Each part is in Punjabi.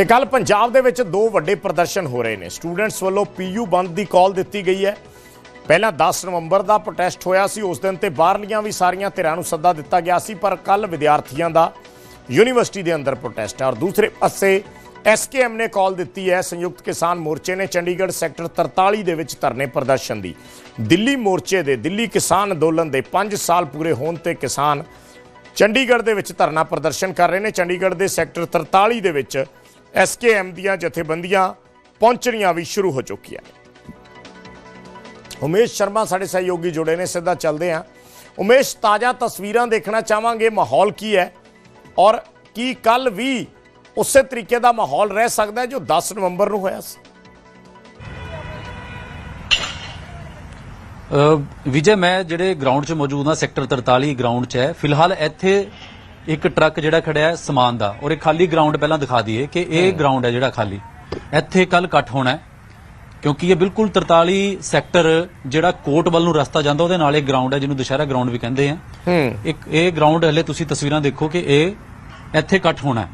ਤੇ ਕੱਲ ਪੰਜਾਬ ਦੇ ਵਿੱਚ ਦੋ ਵੱਡੇ ਪ੍ਰਦਰਸ਼ਨ ਹੋ ਰਹੇ ਨੇ। ਸਟੂਡੈਂਟਸ ਵੱਲੋਂ ਪੀਯੂ ਬੰਦ ਦੀ ਕਾਲ ਦਿੱਤੀ ਗਈ ਹੈ। ਪਹਿਲਾਂ 10 ਨਵੰਬਰ ਦਾ ਪ੍ਰੋਟੈਸਟ ਹੋਇਆ ਸੀ, ਉਸ ਦਿਨ ਤੇ ਬਾਹਰਲੀਆਂ ਵੀ ਸਾਰੀਆਂ ਧਿਰਾਂ ਨੂੰ ਸੱਦਾ ਦਿੱਤਾ ਗਿਆ ਸੀ, ਪਰ ਕੱਲ ਵਿਦਿਆਰਥੀਆਂ ਦਾ ਯੂਨੀਵਰਸਿਟੀ ਦੇ ਅੰਦਰ ਪ੍ਰੋਟੈਸਟ ਹੈ। ਔਰ ਦੂਸਰੇ ਪਾਸੇ ਐਸਕੇਐਮ ਨੇ ਕਾਲ ਦਿੱਤੀ ਹੈ, ਸੰਯੁਕਤ ਕਿਸਾਨ ਮੋਰਚੇ ਨੇ ਚੰਡੀਗੜ੍ਹ ਸੈਕਟਰ 43 ਦੇ ਵਿੱਚ ਧਰਨੇ ਪ੍ਰਦਰਸ਼ਨ ਦੀ। ਦਿੱਲੀ ਮੋਰਚੇ ਦੇ, ਦਿੱਲੀ ਕਿਸਾਨ ਅੰਦੋਲਨ ਦੇ 5 ਸਾਲ ਪੂਰੇ ਹੋਣ ਤੇ ਕਿਸਾਨ ਚੰਡੀਗੜ੍ਹ ਦੇ ਵਿੱਚ ਧਰਨਾ ਪ੍ਰਦਰਸ਼ਨ ਕਰ ਰਹੇ ਨੇ। ਚੰਡੀਗੜ੍ਹ ਦੇ ਸੈਕਟਰ 43 ਦੇ ਵਿੱਚ ਐਸਕੇਐਮ ਦੀਆਂ ਜਥੇਬੰਦੀਆਂ ਪਹੁੰਚਣੀਆਂ ਵੀ ਸ਼ੁਰੂ ਹੋ ਚੁੱਕੀਆਂ। ਨੇ ਉਮੇਸ਼ ਸ਼ਰਮਾ ਸਾਡੇ ਸਹਿਯੋਗੀ ਜੁੜੇ ਨੇ, ਸਿੱਧਾ ਚੱਲਦੇ ਹਾਂ। ਉਮੇਸ਼, ਤਾਜ਼ਾ ਤਸਵੀਰਾਂ ਦੇਖਣਾ ਚਾਹਾਂਗੇ, ਮਾਹੌਲ ਕੀ ਹੈ? ਔਰ ਕੀ ਕੱਲ ਵੀ ਉਸੇ ਤਰੀਕੇ ਦਾ ਮਾਹੌਲ ਰਹਿ ਸਕਦਾ ਜੋ 10 ਨਵੰਬਰ ਨੂੰ ਹੋਇਆ ਸੀ? ਵਿਜੇ, ਮੈਂ ਜਿਹੜੇ ਗਰਾਊਂਡ 'ਚ ਮੌਜੂਦ ਹਾਂ, ਸੈਕਟਰ 43 ਗਰਾਊਂਡ 'ਚ ਹੈ। ਫਿਲਹਾਲ ਇੱਥੇ ਇੱਕ ਟਰੱਕ ਜਿਹੜਾ ਖੜਿਆ ਹੈ ਸਮਾਨ ਦਾ ਔਰ ਇਹ ਖਾਲੀ ਗਰਾਊਂਡ ਪਹਿਲਾਂ ਦਿਖਾ ਦਈਏ ਕਿ ਇਹ ਗਰਾਊਂਡ ਹੈ ਜਿਹੜਾ ਖਾਲੀ। ਇੱਥੇ ਕੱਲ ਇਕੱਠ ਹੋਣਾ ਹੈ ਕਿਉਂਕਿ ਇਹ ਬਿਲਕੁਲ 43 ਸੈਕਟਰ ਜਿਹੜਾ ਕੋਟ ਵੱਲ ਨੂੰ ਰਸਤਾ ਜਾਂਦਾ ਉਹਦੇ ਨਾਲ ਇਹ ਗਰਾਊਂਡ ਹੈ ਜਿਹਨੂੰ ਦੁਸ਼ਹਿਰਾ ਗਰਾਊਂਡ ਵੀ ਕਹਿੰਦੇ ਆ। ਇੱਕ ਇਹ ਗਰਾਊਂਡ ਹਲੇ ਤੁਸੀਂ ਤਸਵੀਰਾਂ ਦੇਖੋ ਕਿ ਇਹ ਇੱਥੇ ਇਕੱਠ ਹੋਣਾ ਹੈ।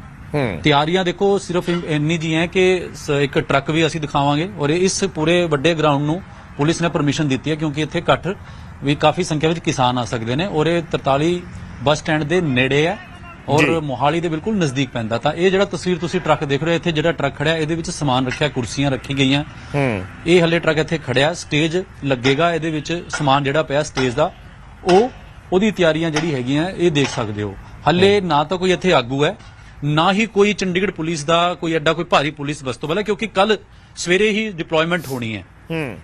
ਤਿਆਰੀਆਂ ਦੇਖੋ ਸਿਰਫ ਇਨ- ਜੀ ਹੈ ਕਿ ਇੱਕ ਟਰੱਕ ਵੀ ਅਸੀਂ ਦਿਖਾਵਾਂਗੇ ਔਰ ਇਸ ਪੂਰੇ ਵੱਡੇ ਗਰਾਊਂਡ ਨੂੰ ਪੁਲਿਸ ਨੇ ਪਰਮਿਸ਼ਨ ਦਿੱਤੀ ਹੈ ਕਿਉਂਕਿ ਇੱਥੇ ਇਕੱਠ ਵੀ ਕਾਫੀ ਸੰਖਿਆ ਵਿੱਚ ਕਿਸਾਨ ਆ ਸਕਦੇ ਨੇ ਔਰ ਇਹ 43 ਬੱਸ ਸਟੈਂਡ ਦੇ ਨੇੜੇ ਹੈ। ਔਰ। ਮੋਹਾਲੀ ਦੇ ਬਿਲਕੁਲ ਨਜ਼ਦੀਕ ਪੈਂਦਾ। ਤਾਂ ਇਹ ਜਿਹੜਾ ਤਸਵੀਰ ਤੁਸੀਂ ਟਰੱਕ ਦੇਖ ਰਹੇ ਹੋ ਇੱਥੇ ਜਿਹੜਾ ਟਰੱਕ ਖੜਿਆ ਇਹਦੇ ਵਿੱਚ ਸਮਾਨ ਰੱਖਿਆ ਕੁਰਸੀਆਂ ਰੱਖੀ ਗਈਆਂ। ਹੂੰ। ਇਹ ਹੱਲੇ ਟਰੱਕ ਇੱਥੇ ਖੜਿਆ ਸਟੇਜ ਲੱਗੇਗਾ ਇਹਦੇ ਵਿੱਚ ਸਮਾਨ ਜਿਹੜਾ ਪਿਆ ਸਟੇਜ ਦਾ। ਉਹ ਉਹਦੀ ਤਿਆਰੀਆਂ ਜਿਹੜੀ ਹੈਗੀਆਂ ਇਹ ਦੇਖ ਸਕਦੇ ਹੋ। ਹੱਲੇ ਨਾ ਤਾਂ ਕੋਈ ਇੱਥੇ ਆਗੂ ਹੈ ਨਾ ਹੀ ਕੋਈ ਚੰਡੀਗੜ੍ਹ ਪੁਲਿਸ ਦਾ ਕੋਈ ਐਡਾ ਕੋਈ ਭਾਰੀ ਪੁਲਿਸ ਬਸਤੋ ਵਾਲਾ ਕਿਉਂਕਿ ਕੱਲ ਸਵੇਰੇ ਹੀ ਡਿਪਲੋਇਮੈਂਟ ਹੋਣੀ ਹੈ। ਹੂੰ।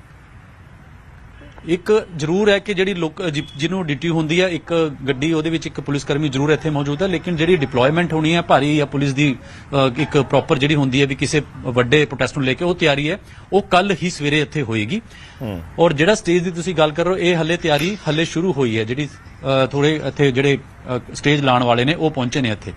ਇੱਕ ਜ਼ਰੂਰ ਹੈ ਕਿ ਜਿਹੜੀ ਲੋਕ ਜਿ- ਜਿਹਨੂੰ ਡਿਊਟੀ ਹੁੰਦੀ ਹੈ ਇੱਕ ਗੱਡੀ ਉਹਦੇ ਵਿੱਚ ਇੱਕ ਪੁਲਿਸ ਕਰਮੀ ਜ਼ਰੂਰ ਇੱਥੇ ਮੌਜੂਦ ਹੈ ਲੇਕਿਨ ਜਿਹੜੀ ਡਿਪਲੋਇਮੈਂਟ ਹੋਣੀ ਹੈ ਭਾਰੀ ਜਾਂ ਪੁਲਿਸ ਦੀ ਅ, ਇੱਕ ਪ੍ਰੋਪਰ ਜਿਹੜੀ ਹੁੰਦੀ ਹੈ ਵੀ ਕਿਸੇ ਵੱਡੇ ਪ੍ਰੋਟੈਸਟ ਨੂੰ ਲੈ ਕੇ ਉਹ ਤਿਆਰੀ ਹੈ ਉਹ ਕੱਲ ਹੀ ਸਵੇਰੇ ਇੱਥੇ ਹੋਏਗੀ। ਔਰ ਜਿਹੜਾ ਸਟੇਜ ਦੀ ਤੁਸੀਂ ਗੱਲ ਕਰ ਰਹੇ ਹੋ ਇਹ ਹੱਲੇ ਤਿਆਰੀ ਹੱਲੇ ਸ਼ੁਰੂ ਹੋਈ ਹੈ ਜਿਹੜੀ ਥੋੜੇ ਇੱਥੇ ਜਿਹੜੇ ਸਟੇਜ ਲਾਉਣ ਵਾਲੇ ਨੇ ਉਹ ਪਹੁੰਚੇ ਨੇ ਇੱਥੇ।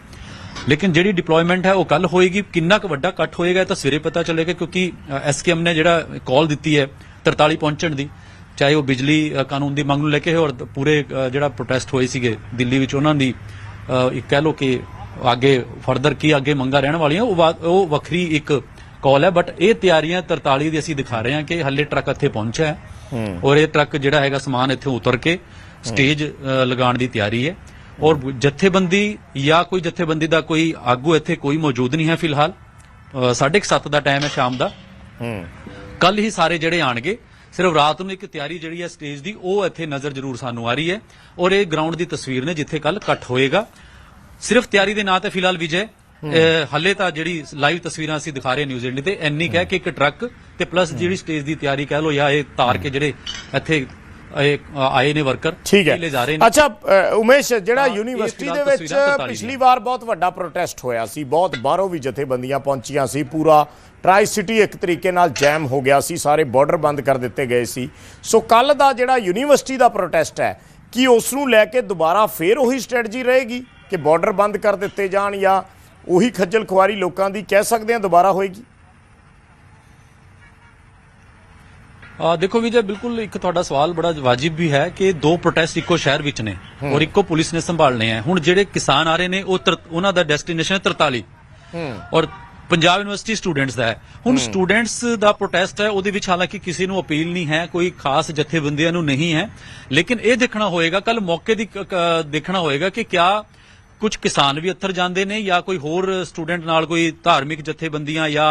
ਲੇਕਿਨ ਜਿਹੜੀ ਡਿਪਲੋਇਮੈਂਟ ਹੈ ਉਹ ਕੱਲ ਹੋਏਗੀ ਕਿੰਨਾ ਕੁ ਵੱਡਾ ਕੱਟ ਹੋਏਗਾ ਇਹ ਤਾਂ ਸਵੇਰੇ ਪਤਾ ਚੱਲੇਗਾ ਕਿਉਂਕਿ ਐਸਕੇਐਮ ਨੇ ਜਿਹੜਾ ਕਾਲ ਦਿੱਤੀ ਹੈ 43 ਪਹੁੰਚਣ ਦੀ। ਚਾਹੇ ਉਹ ਬਿਜਲੀ ਕਾਨੂੰਨ ਦੀ ਮੰਗ ਨੂੰ ਲੈ ਕੇ ਔਰ ਪੂਰੇ ਜਿਹੜਾ ਪ੍ਰੋਟੈਸਟ ਹੋਏ ਸੀਗੇ ਦਿੱਲੀ ਵਿੱਚ ਉਹਨਾਂ ਦੀ ਇੱਕ ਕਹਿ ਲੋ ਕਿ ਅੱਗੇ ਫਰਦਰ ਕੀ ਅੱਗੇ ਮੰਗਾ ਰਹਿਣ ਵਾਲੀਆਂ ਉਹ ਵੱਖਰੀ ਇੱਕ ਕਾਲ ਹੈ ਬਟ ਇਹ ਤਿਆਰੀਆਂ 43 ਦੀ ਅਸੀਂ ਦਿਖਾ ਰਹੇ ਹਾਂ ਕਿ ਹੱਲੇ ਟਰੱਕ ਇੱਥੇ ਪਹੁੰਚਿਆ ਹੈ ਔਰ ਇਹ ਟਰੱਕ ਜਿਹੜਾ ਹੈਗਾ ਸਮਾਨ ਇੱਥੇ ਉਤਰ ਕੇ ਸਟੇਜ ਲਗਾਉਣ ਦੀ ਤਿਆਰੀ ਹੈ ਔਰ ਜਥੇਬੰਦੀ ਜਾਂ ਕੋਈ ਜਥੇਬੰਦੀ ਦਾ ਕੋਈ ਆਗੂ ਇੱਥੇ ਕੋਈ ਮੌਜੂਦ ਨਹੀਂ ਹੈ ਫਿਲਹਾਲ 7:30 ਦਾ ਟਾਈਮ ਹੈ ਸ਼ਾਮ ਦਾ। ਹੂੰ। ਕੱਲ ਹੀ ਸਾਰੇ ਜਿਹੜੇ ਆਣਗੇ ਸਿਰਫ ਰਾਤ ਨੂੰ ਇੱਕ ਤਿਆਰੀ ਜਿਹੜੀ ਹੈ ਸਟੇਜ ਦੀ ਉਹ ਇੱਥੇ ਨਜ਼ਰ ਜ਼ਰੂਰ ਸਾਨੂੰ ਆ ਰਹੀ ਹੈ ਔਰ ਇਹ ਗਰਾਊਂਡ ਦੀ ਤਸਵੀਰ ਨੇ ਜਿੱਥੇ ਕੱਲ ਇਕੱਠ ਹੋਏਗਾ। ਸਿਰਫ ਤਿਆਰੀ ਦੇ ਨਾਂ ਤੇ ਫਿਲਹਾਲ ਵਿਜੇ ਹੱਲੇ ਤਾਂ ਜਿਹੜੀ ਲਾਈਵ ਤਸਵੀਰਾਂ ਅਸੀਂ ਦਿਖਾ ਰਹੇ ਨਿਊਜ਼ੀਲੈਂਡ ਤੇ ਇੰਨੀ ਕਹਿ ਕਿ ਇੱਕ ਟਰੱਕ ਤੇ ਪਲੱਸ ਜਿਹੜੀ ਸਟੇਜ ਦੀ ਤਿਆਰੀ ਕਹਿ ਲੋ ਜਾਂ ਇਹ ਤਾਰ ਕੇ ਜਿਹੜੇ ਇੱਥੇ ਆਏ ਨੇ ਵਰਕਰ ਠੀਕ ਲੈ ਜਾ ਰਹੇ ਹੈ ਨੇ। ਅੱਛਾ ਉਮੇਸ਼ ਜਿਹੜਾ ਯੂਨੀਵਰਸਿਟੀ ਦੇ ਵਿੱਚ ਤਸਵੀਰਾਂ 43 ਪਿਛਲੀ ਵਾਰ ਬਹੁਤ ਵੱਡਾ ਪ੍ਰੋਟੈਸਟ ਹੋਇਆ ਸੀ ਬਹੁਤ ਬਾਹਰੋਂ ਵੀ ਜਥੇਬੰਦੀਆਂ ਪਹੁੰਚੀਆਂ ਸੀ ਪੂਰਾ ਟਰਾਈ ਸਿਟੀ ਇੱਕ ਤਰੀਕੇ ਨਾਲ ਜੈਮ ਹੋ ਗਿਆ ਸੀ ਸਾਰੇ ਬਾਰਡਰ ਬੰਦ ਕਰ ਦਿੱਤੇ ਗਏ ਸੀ। ਸੋ ਕੱਲ ਦਾ ਜਿਹੜਾ ਯੂਨੀਵਰਸਿਟੀ ਦਾ ਪ੍ਰੋਟੈਸਟ ਹੈ ਕੀ ਉਸ ਨੂੰ ਲੈ ਕੇ ਦੁਬਾਰਾ ਫੇਰ ਉਹੀ ਸਟ੍ਰੈਟਜੀ ਰਹੇਗੀ ਕਿ ਬਾਰਡਰ ਬੰਦ ਕਰ ਦਿੱਤੇ ਜਾਣ ਜਾਂ ਉਹੀ ਖੱਜਲ ਖੁਆਰੀ ਲੋਕਾਂ ਦੀ ਕਹਿ ਸਕਦੇ ਹਾਂ ਦੁਬਾਰਾ ਹੋਏਗੀ ਆ ਦੇਖੋ ਵਿਜੇ ਬਿਲਕੁਲ ਇੱਕ ਤੁਹਾਡਾ ਸਵਾਲ ਬੜਾ ਵਾਜਿਬ ਵੀ ਹੈ ਕਿ ਦੋ ਪ੍ਰੋਟੈਸਟ ਇੱਕੋ ਸ਼ਹਿਰ ਵਿੱਚ ਨੇ ਔਰ ਇੱਕੋ ਪੁਲਿਸ ਨੇ ਸੰਭਾਲਣੇ ਆ। ਹੁਣ ਜਿਹੜੇ ਕਿਸਾਨ ਆ ਰਹੇ ਨੇ ਉਹ ਉਹਨਾਂ ਦਾ ਡੈਸਟੀਨੇਸ਼ਨ ਹੈ 43 ਔਰ ਪੰਜਾਬ ਯੂਨੀਵਰਸਿਟੀ ਸਟੂਡੈਂਟਸ ਦਾ ਹੈ। ਹੁਣ ਸਟੂਡੈਂਟਸ ਦਾ ਪ੍ਰੋਟੈਸਟ ਹੈ ਉਹਦੇ ਵਿੱਚ ਹਾਲਾਂਕਿ ਕਿਸੇ ਨੂੰ ਅਪੀਲ ਨਹੀਂ ਹੈ ਕੋਈ ਖਾਸ ਜਥੇਬੰਦੀਆਂ ਨੂੰ ਨਹੀਂ ਹੈ। ਲੇਕਿਨ ਇਹ ਦੇਖਣਾ ਹੋਏਗਾ ਕੱਲ ਮੌਕੇ ਦੀ ਦੇਖਣਾ ਹੋਏਗਾ ਕਿ ਕਿਆ ਕੁਝ ਕਿਸਾਨ ਵੀ ਅੱਥਰ ਜਾਂਦੇ ਨੇ ਜਾਂ ਕੋਈ ਹੋਰ ਸਟੂਡੈਂਟ ਨਾਲ ਕੋਈ ਧਾਰਮਿਕ ਜਥੇਬੰਦੀਆਂ ਜਾਂ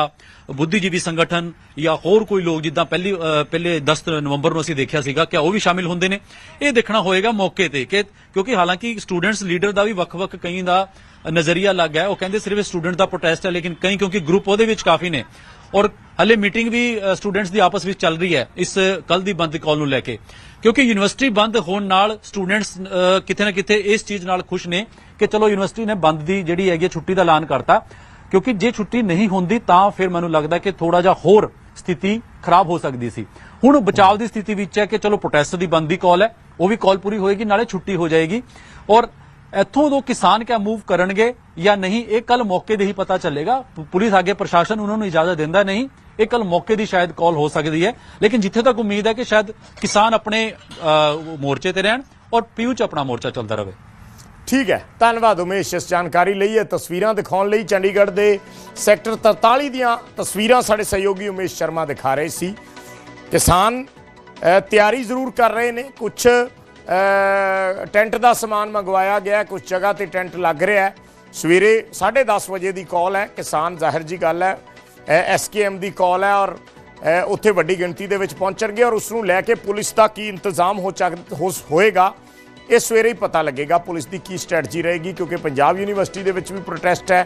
ਬੁੱਧੀਜੀਵੀ ਸੰਗਠਨ ਜਾਂ ਹੋਰ ਕੋਈ ਲੋਕ ਜਿੱਦਾਂ ਪਹਿਲੀ ਪਹਿਲੇ 10 ਨਵੰਬਰ ਨੂੰ ਅਸੀਂ ਦੇਖਿਆ ਸੀਗਾ ਕਿ ਉਹ ਵੀ ਸ਼ਾਮਿਲ ਹੁੰਦੇ ਨੇ। ਇਹ ਦੇਖਣਾ ਹੋਏਗਾ ਮੌਕੇ ਤੇ ਕਿ ਕਿਉਂਕਿ ਹਾਲਾਂਕਿ ਸਟੂਡੈਂਟਸ ਲੀਡਰ ਦਾ ਵੀ ਵੱਖ-ਵੱਖ ਕਈ ਦਾ ਨਜ਼ਰੀਆ ਲੱਗ ਹੈ ਉਹ ਕਹਿੰਦੇ ਸਿਰਫ ਸਟੂਡੈਂਟ ਦਾ ਪ੍ਰੋਟੈਸਟ ਹੈ ਲੇਕਿਨ ਕਈ ਕਿਉਂਕਿ ਗਰੁੱਪ ਉਹਦੇ ਵਿੱਚ ਕਾਫੀ ਨੇ। ਔਰ ਹਲੇ ਮੀਟਿੰਗ ਵੀ ਸਟੂਡੈਂਟਸ ਦੀ ਆਪਸ ਵਿੱਚ ਚੱਲ ਰਹੀ ਹੈ ਇਸ ਕੱਲ ਦੀ ਬੰਦ ਕਾਲ ਨੂੰ ਲੈ ਕੇ। ਕਿਉਂਕਿ ਯੂਨੀਵਰਸਿਟੀ ਬੰਦ ਹੋਣ ਨਾਲ ਸਟੂਡੈਂਟਸ ਕਿਤੇ ਨਾ ਕਿਤੇ ਇਸ ਚੀਜ਼ ਨਾਲ ਖੁਸ਼ ਨੇ ਕਿ ਚਲੋ ਯੂਨੀਵਰਸਿਟੀ ਨੇ ਬੰਦ ਦੀ ਜਿਹੜੀ ਹੈਗੀ ਹੈ ਛੁੱਟੀ ਦਾ ਐਲਾਨ ਕਰਤਾ। ਕਿਉਂਕਿ ਜੇ ਛੁੱਟੀ ਨਹੀਂ ਹੁੰਦੀ ਤਾਂ ਫਿਰ ਮੈਨੂੰ ਲੱਗਦਾ ਕਿ ਥੋੜਾ ਜਿਹਾ ਹੋਰ ਸਥਿਤੀ ਖਰਾਬ ਹੋ ਸਕਦੀ ਸੀ। ਹੁਣ ਬਚਾਅ ਦੀ ਸਥਿਤੀ ਵਿੱਚ ਹੈ ਕਿ ਚਲੋ ਪ੍ਰੋਟੈਸਟ ਦੀ ਬੰਦ ਦੀ ਕਾਲ ਹੈ, ਉਹ ਵੀ ਕਾਲ ਪੂਰੀ ਹੋਏਗੀ, ਨਾਲੇ ਛੁੱਟੀ ਹੋ ਜਾਏਗੀ। ਔਰ ਇੱਥੋਂ ਤੋਂ ਕਿਸਾਨ ਕਿਆ ਮੂਵ ਕਰਨਗੇ ਜਾਂ ਨਹੀਂ, ਇਹ ਕੱਲ ਮੌਕੇ ਦੇ ਹੀ ਪਤਾ ਚੱਲੇਗਾ। ਪ- ਪੁਲਿਸ ਆਗੇ ਪ੍ਰਸ਼ਾਸਨ ਉਹਨਾਂ ਨੂੰ ਇਜਾਜ਼ਤ ਦਿੰਦਾ ਨਹੀਂ, ਇਹ ਕੱਲ ਮੌਕੇ ਦੀ ਸ਼ਾਇਦ ਕਾਲ ਹੋ ਸਕਦੀ ਹੈ। ਲੇਕਿਨ ਜਿੱਥੇ ਤੱਕ ਉਮੀਦ ਹੈ ਕਿ ਸ਼ਾਇਦ ਕਿਸਾਨ ਆਪਣੇ ਮੋਰਚੇ ਤੇ ਰਹਿਣ ਔਰ ਪੀਯੂ ਚ ਆਪਣਾ ਮੋਰਚਾ ਚੱਲਦਾ ਰਹੇ। ਠੀਕ ਹੈ। ਧੰਨਵਾਦ ਉਮੇਸ਼ ਇਸ ਜਾਣਕਾਰੀ ਲਈ। ਇਹ ਤਸਵੀਰਾਂ ਦਿਖਾਉਣ ਲਈ ਚੰਡੀਗੜ੍ਹ ਦੇ ਸੈਕਟਰ 43 ਦੀਆਂ ਤਸਵੀਰਾਂ ਸਾਡੇ ਸਹਿਯੋਗੀ ਉਮੇਸ਼ ਸ਼ਰਮਾ ਦਿਖਾ ਰਹੇ ਸੀ। ਕਿਸਾਨ ਤਿਆਰੀ ਜ਼ਰੂਰ ਕਰ ਰਹੇ ਨੇ। ਕੁਝ ਟੈਂਟ ਦਾ ਸਮਾਨ ਮੰਗਵਾਇਆ ਗਿਆ ਕੁਝ ਜਗ੍ਹਾ ਤੇ ਟੈਂਟ ਲੱਗ ਰਿਹਾ ਹੈ। ਸਵੇਰੇ 10:30 ਵਜੇ ਦੀ ਕਾਲ ਹੈ, ਕਿਸਾਨ ਜ਼ਾਹਿਰ ਜੀ ਗੱਲ ਹੈ ਐਸਕੇਐਮ ਦੀ ਕਾਲ ਹੈ ਔਰ ਉੱਥੇ ਵੱਡੀ ਗਿਣਤੀ ਦੇ ਵਿੱਚ ਪਹੁੰਚਣਗੇ ਔਰ ਉਸ ਨੂੰ ਲੈ ਕੇ ਪੁਲਿਸ ਦਾ ਕੀ ਇੰਤਜ਼ਾਮ ਹੋ ਚੱਕ, ਹੋ- ਹੋਏਗਾ, ਇਹ ਸਵੇਰੇ ਹੀ ਪਤਾ ਲੱਗੇਗਾ ਪੁਲਿਸ ਦੀ ਕੀ ਸਟ੍ਰੈਟਜੀ ਰਹੇਗੀ ਕਿਉਂਕਿ ਪੰਜਾਬ ਯੂਨੀਵਰਸਿਟੀ ਦੇ ਵਿੱਚ ਵੀ ਪ੍ਰੋਟੈਸਟ ਹੈ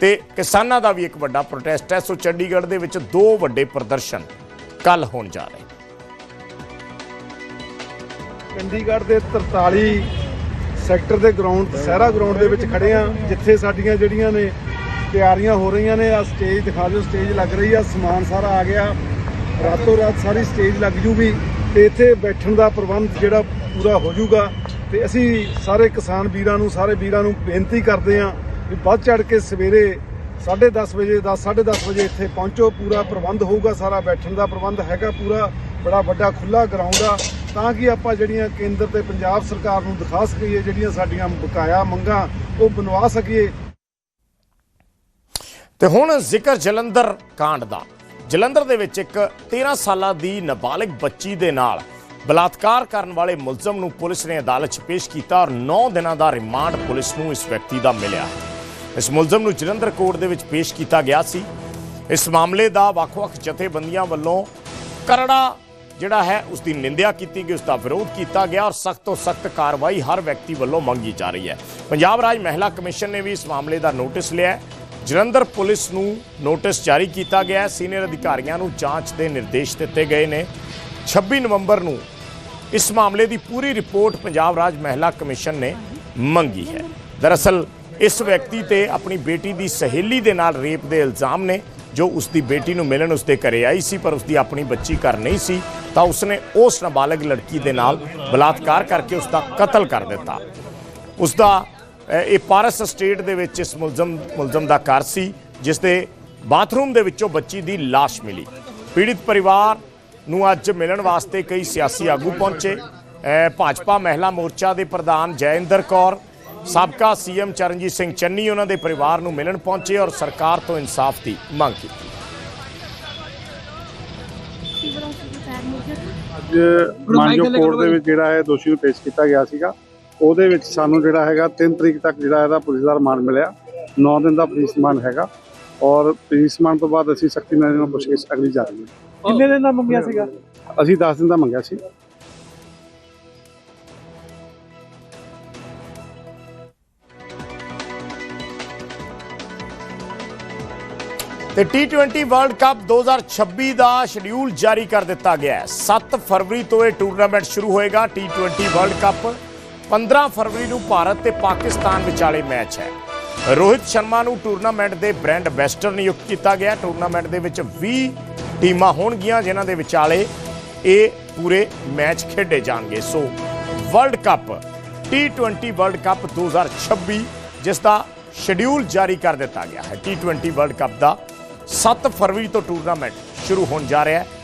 ਤੇ ਕਿਸਾਨਾਂ ਦਾ ਵੀ ਇੱਕ ਵੱਡਾ ਪ੍ਰੋਟੈਸਟ ਹੈ। ਸੋ ਚੰਡੀਗੜ੍ਹ ਦੇ ਵਿੱਚ ਦੋ ਵੱਡੇ ਪ੍ਰਦਰਸ਼ਨ ਕੱਲ ਹੋਣ ਜਾ ਰਹੇ ਚੰਡੀਗੜ੍ਹ ਦੇ 43 ਸੈਕਟਰ ਦੇ ਗਰਾਊਂਡ ਸਹਿਰਾ ਗਰਾਊਂਡ ਦੇ ਵਿੱਚ ਖੜੇ ਆ ਜਿੱਥੇ ਸਾਡੀਆਂ ਜਿਹੜੀਆਂ ਨੇ ਤਿਆਰੀਆਂ ਹੋ ਰਹੀਆਂ ਨੇ ਆ ਸਟੇਜ ਦਿਖਾ ਦਿਓ ਸਟੇਜ ਲੱਗ ਰਹੀ ਆ, ਸਮਾਨ ਸਾਰਾ ਆ ਗਿਆ, ਰਾਤੋਂ ਰਾਤ ਸਾਰੀ ਸਟੇਜ ਲੱਗ ਜੂਗੀ ਤੇ ਇੱਥੇ ਬੈਠਣ ਦਾ ਪ੍ਰਬੰਧ ਜਿਹੜਾ ਪੂਰਾ ਹੋ ਜਾਊਗਾ ਤੇ ਅਸੀਂ ਸਾਰੇ ਕਿਸਾਨ ਵੀਰਾਂ ਨੂੰ, ਸਾਰੇ ਵੀਰਾਂ ਨੂੰ ਬੇਨਤੀ ਕਰਦੇ ਆ ਵੀ ਵੱਧ ਚੜ ਕੇ ਸਵੇਰੇ 10:30 ਵਜੇ 10 10:30 ਵਜੇ ਇੱਥੇ ਪਹੁੰਚੋ, ਪੂਰਾ ਪ੍ਰਬੰਧ ਹੋਊਗਾ ਸਾਰਾ, ਬੈਠਣ ਦਾ ਪ੍ਰਬੰਧ ਹੈਗਾ ਪੂਰਾ। ਬੜਾ ਵੱਡਾ ਖੁੱਲਾ ਗਰਾਊਂਡ ਆ, ਤਾਂ ਕਿ ਆਪਾਂ ਜਿਹੜੀਆਂ ਕੇਂਦਰ ਤੇ ਪੰਜਾਬ ਸਰਕਾਰ ਨੂੰ ਦਿਖਾ ਸਕੀਏ, ਜਿਹੜੀਆਂ ਸਾਡੀਆਂ ਬਕਾਇਆ ਮੰਗਾਂ, ਉਹ ਬਣਵਾ ਸਕੀਏ। ਤੇ ਹੁਣ ਜ਼ਿਕਰ ਜਲੰਧਰ ਕਾਂਡ ਦਾ। ਜਲੰਧਰ ਦੇ ਵਿੱਚ ਇੱਕ 13 ਸਾਲਾਂ ਦੀ ਨਾਬਾਲਗ ਬੱਚੀ ਦੇ ਨਾਲ ਬਲਾਤਕਾਰ ਕਰਨ ਵਾਲੇ ਮੁਲਜ਼ਮ ਨੂੰ ਪੁਲਿਸ ਨੇ ਅਦਾਲਤ 'ਚ ਪੇਸ਼ ਕੀਤਾ ਔਰ 9 ਦਿਨਾਂ ਦਾ ਰਿਮਾਂਡ ਪੁਲਿਸ ਨੂੰ ਇਸ ਵਿਅਕਤੀ ਦਾ ਮਿਲਿਆ। ਇਸ ਮੁਲਜ਼ਮ ਨੂੰ ਜਲੰਧਰ ਕੋਰਟ ਦੇ ਵਿੱਚ ਪੇਸ਼ ਕੀਤਾ ਗਿਆ ਸੀ। ਇਸ ਮਾਮਲੇ ਦਾ ਵੱਖ-ਵੱਖ ਜਥੇਬੰਦੀਆਂ ਵੱਲੋਂ ਕਰੜਾ ਜਿਹੜਾ ਹੈ ਉਸ ਦੀ ਨਿੰਦਿਆ ਕੀਤੀ ਗਈ ਉਸ ਦਾ ਵਿਰੋਧ ਕੀਤਾ ਗਿਆ ਔਰ ਸਖਤ ਤੋਂ ਸਖਤ ਕਾਰਵਾਈ ਹਰ ਵਿਅਕਤੀ ਵੱਲੋਂ ਮੰਗੀ ਜਾ ਰਹੀ ਹੈ। ਪੰਜਾਬ ਰਾਜ ਮਹਿਲਾ ਕਮਿਸ਼ਨ ਨੇ ਵੀ ਇਸ ਮਾਮਲੇ ਦਾ ਨੋਟਿਸ ਲਿਆ ਹੈ। ਜਲੰਧਰ ਪੁਲਿਸ ਨੂੰ ਨੋਟਿਸ ਜਾਰੀ ਕੀਤਾ ਗਿਆ ਹੈ। ਸੀਨੀਅਰ ਅਧਿਕਾਰੀਆਂ ਨੂੰ ਜਾਂਚ ਦੇ ਨਿਰਦੇਸ਼ ਦਿੱਤੇ ਗਏ ਨੇ। 26 ਨਵੰਬਰ ਨੂੰ ਇਸ ਮਾਮਲੇ ਦੀ ਪੂਰੀ ਰਿਪੋਰਟ ਪੰਜਾਬ ਰਾਜ ਮਹਿਲਾ ਕਮਿਸ਼ਨ ਨੇ ਮੰਗੀ ਹੈ। ਦਰਅਸਲ, ਇਸ ਵਿਅਕਤੀ ਤੇ ਆਪਣੀ ਬੇਟੀ ਦੀ ਸਹੇਲੀ ਦੇ ਨਾਲ ਰੇਪ ਦੇ ਇਲਜ਼ਾਮ ਨੇ। ਜੋ ਉਸ ਦੀ ਬੇਟੀ ਨੂੰ ਮਿਲਣ ਉਸ ਦੇ ਘਰੇ ਆਈ ਸੀ, ਪਰ ਉਸ ਦੀ ਆਪਣੀ ਬੱਚੀ ਘਰ ਨਹੀਂ ਸੀ। ਤਾਂ ਉਸਨੇ ਉਸ ਨਾਬਾਲਗ ਲੜਕੀ ਦੇ ਨਾਲ ਬਲਾਤਕਾਰ ਕਰਕੇ ਉਸ ਦਾ ਕਤਲ ਕਰ ਦਿੱਤਾ। ਉਸ ਦਾ ਇਹ ਪਾਰਸ ਸਟੇਟ ਦੇ ਵਿੱਚ ਇਸ ਮੁਲਜ਼ਮ ਮੁਲਜ਼ਮ ਦਾ ਘਰ ਸੀ ਜਿਸ ਦੇ ਬਾਥਰੂਮ ਦੇ ਵਿੱਚੋਂ ਬੱਚੀ ਦੀ ਲਾਸ਼ ਮਿਲੀ। ਪੀੜਿਤ ਪਰਿਵਾਰ ਨੂੰ ਅੱਜ ਮਿਲਣ ਵਾਸਤੇ ਕਈ ਸਿਆਸੀ ਆਗੂ ਪਹੁੰਚੇ। ਭਾਜਪਾ ਮਹਿਲਾ ਮੋਰਚਾ ਦੇ ਪ੍ਰਧਾਨ ਜੈਇੰਦਰ ਕੌਰ, ਸਾਬਕਾ ਸੀਐਮ ਚਰਨਜੀਤ ਸਿੰਘ ਚੰਨੀ ਉਹਨਾਂ ਦੇ ਪਰਿਵਾਰ ਨੂੰ ਮਿਲਣ ਪਹੁੰਚੇ ਔਰ ਸਰਕਾਰ ਤੋਂ ਇਨਸਾਫ ਦੀ ਮੰਗ ਕੀਤੀ। ਮਾਨਜੋ ਕੋਰਟ ਦੇ ਵਿੱਚ ਜਿਹੜਾ ਹੈ ਦੋਸ਼ੀ ਨੂੰ ਪੇਸ਼ ਕੀਤਾ ਗਿਆ ਸੀਗਾ ਉਹਦੇ ਵਿੱਚ ਸਾਨੂੰ ਜਿਹੜਾ ਹੈਗਾ 3 ਤਰੀਕ ਤੱਕ ਜਿਹੜਾ ਇਹਦਾ ਪੁਲਿਸ ਦਾ ਰਿਮਾਂਡ ਮਿਲਿਆ। 9 ਦਿਨ ਦਾ ਪੁਲਿਸ ਰਿਮਾਂਡ ਹੈਗਾ ਔਰ ਪੁਲਿਸ ਰਿਮਾਂਡ ਤੋਂ ਬਾਅਦ ਅਸੀਂ ਸਖਤੀ ਨਾਲ ਇਹਨਾਂ ਨੂੰ ਪੁੱਛਗਿੱਛ ਅਗਲੀ ਜਾ ਰਹੀ ਹੈ। ਕਿੰਨੇ ਦਿਨ ਦਾ ਮੰਗਿਆ ਸੀਗਾ? ਅਸੀਂ 10 ਦਿਨ ਦਾ ਮੰਗਿਆ ਸੀ। ਤੇ T20 ਵਰਲਡ ਕੱਪ 2026 ਦਾ ਸ਼ਡਿਊਲ ਜਾਰੀ ਕਰ ਦਿੱਤਾ ਗਿਆ ਹੈ। 7 ਫਰਵਰੀ ਤੋਂ ਇਹ ਟੂਰਨਾਮੈਂਟ ਸ਼ੁਰੂ ਹੋਏਗਾ। T20 ਵਰਲਡ ਕੱਪ 15 ਫਰਵਰੀ ਨੂੰ ਭਾਰਤ ਤੇ ਪਾਕਿਸਤਾਨ ਵਿਚਾਲੇ ਮੈਚ ਹੈ। ਰੋਹਿਤ ਸ਼ਰਮਾ ਨੂੰ ਟੂਰਨਾਮੈਂਟ ਦੇ ਬ੍ਰਾਂਡ ਐਂਬੈਸਡਰ ਨਿਯੁਕਤ ਕੀਤਾ ਗਿਆ ਟੂਰਨਾਮੈਂਟ ਦੇ ਵਿੱਚ 20 ਟੀਮਾਂ ਹੋਣਗੀਆਂ, ਜਿਨ੍ਹਾਂ ਦੇ ਵਿਚਾਲੇ ਇਹ ਪੂਰੇ ਮੈਚ ਖੇਡੇ ਜਾਣਗੇ। So world cup T20 world cup 2026 ਜਿਸ ਦਾ ਸ਼ਡਿਊਲ ਜਾਰੀ ਕਰ ਦਿੱਤਾ ਗਿਆ ਹੈ। T20 ਵਰਲਡ ਕੱਪ ਦਾ 7 ਫਰਵਰੀ ਤੋਂ ਟੂਰਨਾਮੈਂਟ ਸ਼ੁਰੂ ਹੋਣ ਜਾ ਰਿਹਾ ਹੈ।